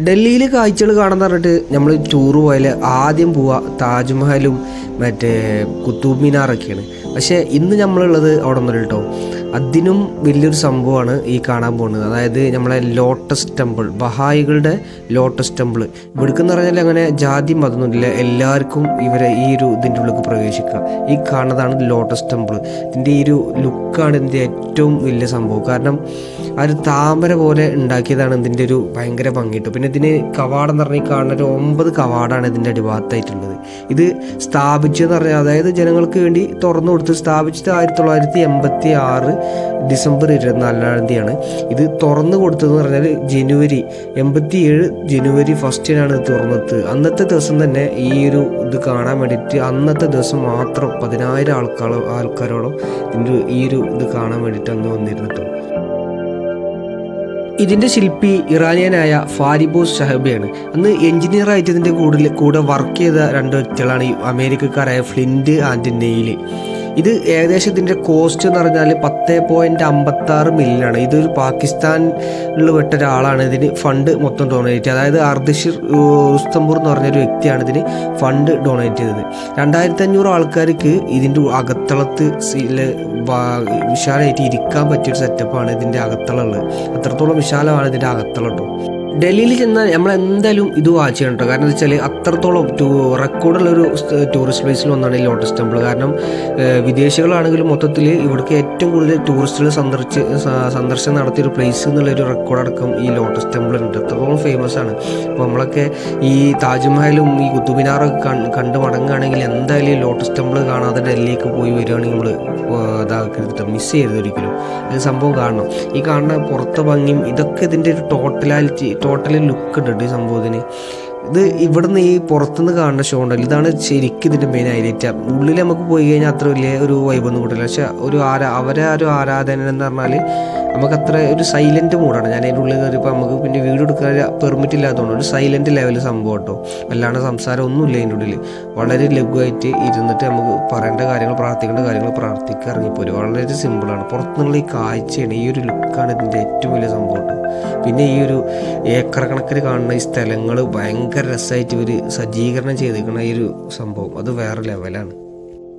ഡൽഹിയിൽ കാഴ്ചകൾ കാണാൻ പറഞ്ഞിട്ട് നമ്മൾ ടൂർ പോയാൽ ആദ്യം പോവുക താജ്മഹലും മറ്റേ കുത്തൂബ് മിനാറൊക്കെയാണ്. പക്ഷേ ഇന്ന് നമ്മളുള്ളത് അവിടെ ഒന്നുമില്ല കേട്ടോ അതിനും വലിയൊരു സംഭവമാണ് ഈ കാണാൻ പോകുന്നത്. അതായത് നമ്മളെ ലോട്ടസ് ടെമ്പിൾ ബഹായികളുടെ ലോട്ടസ് ടെമ്പിൾ. ഇവിടേക്കെന്ന് പറഞ്ഞാൽ അങ്ങനെ ജാതി മതമൊന്നുമില്ല എല്ലാവർക്കും ഇവരെ ഈ ഒരു ഇതിന്റെ ഉള്ളിൽ പ്രവേശിക്കാം ഈ കാണുന്നതാണ് ലോട്ടസ് ടെമ്പിൾ. ഇതിന്റെ ഈ ഒരു ലുക്കാണ് ഇതിന്റെ ഏറ്റവും വലിയ സംഭവം. കാരണം ആ ഒരു താമര പോലെ ഉണ്ടാക്കിയതാണ് ഇതിന്റെ ഒരു ഭയങ്കര ഭംഗിയിട്ട് പിന്നെ ഇതിന് കവാടം എന്ന് പറഞ്ഞാൽ കാണുന്ന ഒരു ഒമ്പത് കവാടാണ് ഇതിന്റെ അടിഭാഗത്തായിട്ടുള്ളത്. ഇത് സ്ഥാപിച്ചതെന്ന് പറഞ്ഞാൽ അതായത് ജനങ്ങൾക്ക് വേണ്ടി തുറന്നു കൊടുത്ത് സ്ഥാപിച്ചത് ആയിരത്തി തൊള്ളായിരത്തി എൺപത്തി ആറ് ഡിസംബർ ഇരുപത്തിനാലാം തീയതിയാണ്. ഇത് തുറന്നു കൊടുത്തതെന്ന് പറഞ്ഞാൽ ജനുവരി എൺപത്തി ഏഴ് ജനുവരി ഫസ്റ്റിനാണ് ഇത് തുറന്നത്. അന്നത്തെ ദിവസം തന്നെ ഈ ഒരു ഇത് കാണാൻ വേണ്ടിയിട്ട് അന്നത്തെ ദിവസം മാത്രം പതിനായിരം ആൾക്കാർ ആൾക്കാരോളം ഇതിന്റെ ഈ ഒരു ഇത് കാണാൻ വേണ്ടിയിട്ട് അന്ന് വന്നിരുന്നിട്ടു ഇതിന്റെ ശില്പി ഇറാനിയനായ ഫാരിബോസ് ഷഹബയാണ്. അന്ന് എഞ്ചിനീയർ ആയിട്ട് ഇതിന്റെ കൂടെ കൂടെ വർക്ക് ചെയ്ത രണ്ട് വ്യക്തികളാണ് ഈ അമേരിക്കക്കാരായ ഫ്ലിൻഡ് ആൻഡ് നെയിൽ. ഇത് ഏകദേശം ഇതിന്റെ കോസ്റ്റ് എന്ന് പറഞ്ഞാൽ പത്ത് പോയിന്റ് അമ്പത്തി ആറ് മില്യനാണ് ഇതൊരു പാകിസ്ഥാനിൽ വിട്ട ഒരാളാണ് ഇതിന് ഫണ്ട് മൊത്തം ഡൊണേറ്റ് അതായത് അർദിഷിർ റുസ്തംപൂർ എന്ന് പറഞ്ഞൊരു വ്യക്തിയാണ് ഇതിന് ഫണ്ട് ഡൊണേറ്റ് ചെയ്തത്. രണ്ടായിരത്തി അഞ്ഞൂറ് ആൾക്കാർക്ക് ഇതിന്റെ അകത്തളത്ത് വിശാലമായിട്ട് ഇരിക്കാൻ പറ്റിയൊരു സെറ്റപ്പാണ് ഇതിന്റെ അകത്തളുള്ളത് അത്രത്തോളം വിശാലമാണ് ഇതിന്റെ അകത്തളം കേട്ടോ. ഡൽഹിയിൽ ചെന്നാൽ നമ്മൾ എന്തായാലും ഇത് വാച്ച് ചെയ്യണം കേട്ടോ കാരണം എന്താ വെച്ചാൽ അത്രത്തോളം റെക്കോർഡുള്ളൊരു ടൂറിസ്റ്റ് പ്ലേസിൽ ഒന്നാണ് ഈ ലോട്ടസ് ടെമ്പിൾ. കാരണം വിദേശികളാണെങ്കിലും മൊത്തത്തിൽ ഇവിടേക്ക് ഏറ്റവും കൂടുതൽ ടൂറിസ്റ്റുകൾ സന്ദർശിച്ച് സന്ദർശനം നടത്തിയ ഒരു പ്ലേസ് എന്നുള്ളൊരു റെക്കോർഡ് അടക്കം ഈ ലോട്ടസ് ടെമ്പിൾ ഉണ്ട്. അത്രത്തോളം ഫേമസ് ആണ്. അപ്പോൾ നമ്മളൊക്കെ ഈ താജ്മഹലും ഈ കുത്തുബിനാറൊക്കെ കണ്ട് മടങ്ങുകയാണെങ്കിൽ എന്തായാലും ഈ ലോട്ടസ് ടെമ്പിൾ കാണാതെ ഡൽഹിക്ക് പോയി വരികയാണെങ്കിൽ നമ്മൾ ഇതാക്കരുത് മിസ് ചെയ്യരുത് ഒരിക്കലും. അത് സംഭവം കാണണം. ഈ കാണുന്ന പുറത്തെ ഭംഗിയും ഇതൊക്കെ ഇതിന്റെ ഒരു ടോട്ടലാലിറ്റി ടോട്ടലി ലുക്ക് ഉണ്ട് ഈ സംഭവത്തിന്. ഇത് ഇവിടുന്ന് ഈ പുറത്തുനിന്ന് കാണുന്ന ഷോ ഉണ്ടല്ലോ. ഇതാണ് ശരിക്കും ഇതിന്റെ മെയിൻ ഹൈലൈറ്റ് ഉള്ളിൽ നമുക്ക് പോയി കഴിഞ്ഞാൽ അത്ര വലിയ ഒരു വൈബൊന്നും കിട്ടില്ല പക്ഷെ ഒരു ആരാ അവരെ ഒരു ആരാധന എന്ന് പറഞ്ഞാൽ നമുക്ക് അത്ര ഒരു സൈലന്റ് മൂഡാണ് ഞാൻ അതിന്റെ ഉള്ളിൽ കയറിയപ്പോൾ നമുക്ക് പിന്നെ വീട് എടുക്കാൻ പെർമിറ്റ് ഇല്ലാത്തതുകൊണ്ട് ഒരു സൈലന്റ് ലെവൽ സംഭവം കേട്ടോ. അല്ലാണ്ട് സംസാരം ഒന്നുമില്ല അതിന്റെ ഉള്ളിൽ വളരെ ലഘുവായിട്ട് ഇരുന്നിട്ട് നമുക്ക് പറയേണ്ട കാര്യങ്ങൾ പ്രാർത്ഥിക്കേണ്ട കാര്യങ്ങൾ പ്രാർത്ഥിക്കുക ഇറങ്ങിപ്പോരും. വളരെ സിമ്പിളാണ് പുറത്തുനിന്നുള്ള ഈ കാഴ്ചയാണ് ഈ ഒരു ലുക്കാണ് ഇതിന്റെ ഏറ്റവും വലിയ സംഭവം കേട്ടോ. പിന്നെ ഈ ഒരു ഏക്കർ കണക്കിന് കാണുന്ന ഈ സ്ഥലങ്ങൾ ഭയങ്കര രസമായിട്ട് ഇവർ സജ്ജീകരണം ചെയ്തിരിക്കുന്ന ഈ ഒരു സംഭവം. അത് വേറെ ലെവലാണ്